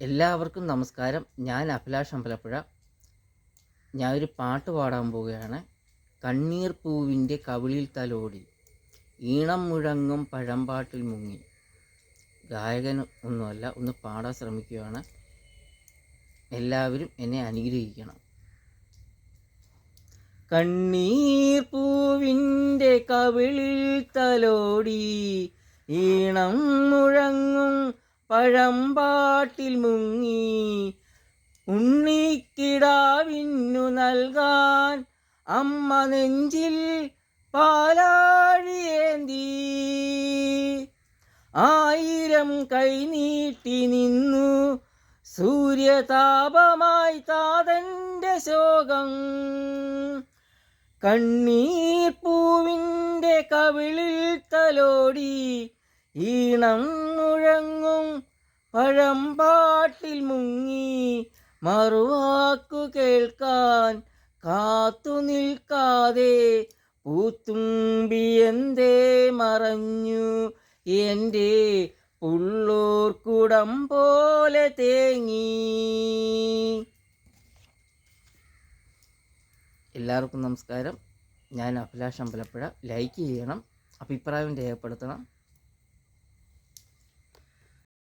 എല്ലാവർക്കും നമസ്കാരം. ഞാൻ അഭിലാഷ് അമ്പലപ്പുഴ. ഞാനൊരു പാട്ട് പാടാൻ പോവുകയാണ്. കണ്ണീർ പൂവിന്റെ കവിളിൽ തലോടി ഈണം മുഴങ്ങും പഴംപാട്ടിൽ മുങ്ങി. ഗായകൻ ഒന്നുമല്ല ഒന്ന് പാടാൻ ശ്രമിക്കുകയാണ്. എല്ലാവരും എന്നെ അനുഗ്രഹിക്കണം. കണ്ണീർ പൂവിന്റെ കവിളിൽ തലോടി ഈണം മുഴങ്ങും പഴമ്പാട്ടിൽ മുങ്ങി ഉണ്ണിക്കിടാവിന്നു നൽകാൻ അമ്മ നെഞ്ചിൽ പാലാഴിയേന്തി. ആയിരം കൈനീട്ടി നിന്നു സൂര്യതാപമായി താതന്റെ ശോകം. കണ്ണീർ പൂവിന്റെ കവിളിൽ തലോടി ഈണം മുഴങ്ങും പഴമ്പാട്ടിൽ മുങ്ങി മറുവാക്കു കേൾക്കാൻ കാത്തു നിൽക്കാതെ പൂത്തുമ്പി എന്തേ മറഞ്ഞു? എന്റെ പുള്ളൂർ കുടം പോലെ തേങ്ങി. എല്ലാവർക്കും നമസ്കാരം. ഞാൻ അഭിലാഷ് അമ്പലപ്പുഴ. ലൈക്ക് ചെയ്യണം അഭിപ്രായം രേഖപ്പെടുത്തണം.